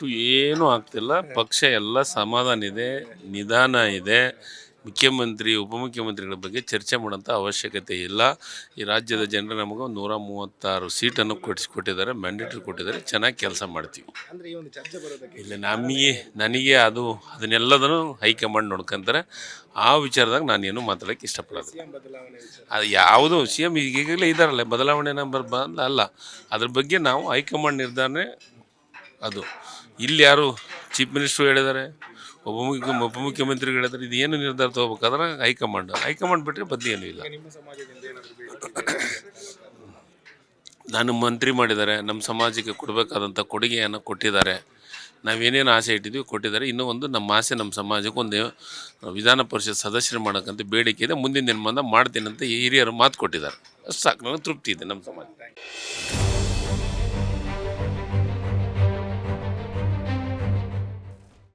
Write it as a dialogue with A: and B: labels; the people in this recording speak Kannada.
A: ಒಟ್ಟು ಏನೂ ಆಗ್ತಿಲ್ಲ. ಪಕ್ಷ ಎಲ್ಲ ಸಮಾಧಾನ ಇದೆ ನಿಧಾನ ಇದೆ. ಮುಖ್ಯಮಂತ್ರಿ ಉಪಮುಖ್ಯಮಂತ್ರಿಗಳ ಬಗ್ಗೆ ಚರ್ಚೆ ಮಾಡೋಂಥ ಅವಶ್ಯಕತೆ ಇಲ್ಲ. ಈ ರಾಜ್ಯದ ಜನರು ನಮಗೆ ನೂರ ಮೂವತ್ತಾರು ಸೀಟನ್ನು ಕೊಡಿಸ್ಕೊಟ್ಟಿದ್ದಾರೆ ಮ್ಯಾಂಡೇಟ್ರಿ ಕೊಟ್ಟಿದ್ದಾರೆ. ಚೆನ್ನಾಗಿ ಕೆಲಸ ಮಾಡ್ತೀವಿ. ಇಲ್ಲ ನಮಗೆ ನನಗೆ ಅದು ಅದನ್ನೆಲ್ಲದನ್ನು ಹೈಕಮಾಂಡ್ ನೋಡ್ಕೊಂತಾರೆ. ಆ ವಿಚಾರದಾಗ ನಾನೇನು ಮಾತಾಡೋಕ್ಕೆ ಇಷ್ಟಪಡೋದು ಅದು ಯಾವುದು ಸಿ ಎಂ ಈಗಾಗಲೇ ಇದ್ದಾರಲ್ಲ ಬದಲಾವಣೆ ನಂಬರ್ ಬಂದ ಅಲ್ಲ. ಅದ್ರ ಬಗ್ಗೆ ನಾವು ಹೈಕಮಾಂಡ್ ನಿರ್ಧಾರನೆ ಅದು. ಇಲ್ಲಿ ಯಾರು ಚೀಫ್ ಮಿನಿಸ್ಟ್ರು ಹೇಳಿದ್ದಾರೆ ಉಪ ಉಪಮುಖ್ಯಮಂತ್ರಿಗಳು ಹೇಳಿದ್ರೆ ಇದು ಏನು ನಿರ್ಧಾರ ತಗೋಬೇಕಾದ್ರೆ ಹೈಕಮಾಂಡ್. ಹೈಕಮಾಂಡ್ ಬಿಟ್ಟರೆ ಬದಲಿ ಏನೂ ಇಲ್ಲ. ನಾನು ಮಂತ್ರಿ ಮಾಡಿದ್ದಾರೆ ನಮ್ಮ ಸಮಾಜಕ್ಕೆ ಕೊಡಬೇಕಾದಂಥ ಕೊಡುಗೆಯನ್ನು ಕೊಟ್ಟಿದ್ದಾರೆ. ನಾವೇನೇನು ಆಸೆ ಇಟ್ಟಿದ್ವಿ ಕೊಟ್ಟಿದ್ದಾರೆ. ಇನ್ನೂ ಒಂದು ನಮ್ಮ ಆಸೆ ನಮ್ಮ ಸಮಾಜಕ್ಕೆ ಒಂದು ವಿಧಾನ ಪರಿಷತ್ ಸದಸ್ಯರು ಮಾಡೋಕ್ಕಂತ ಬೇಡಿಕೆ ಇದೆ. ಮುಂದಿನ ದಿನಮಾನ ಮಾಡ್ತೀನಿ ಅಂತ ಹಿರಿಯರು ಮಾತು ಕೊಟ್ಟಿದ್ದಾರೆ. ಅಷ್ಟು ಸಾಕು ನನಗೆ ತೃಪ್ತಿ ಇದೆ ನಮ್ಮ ಸಮಾಜ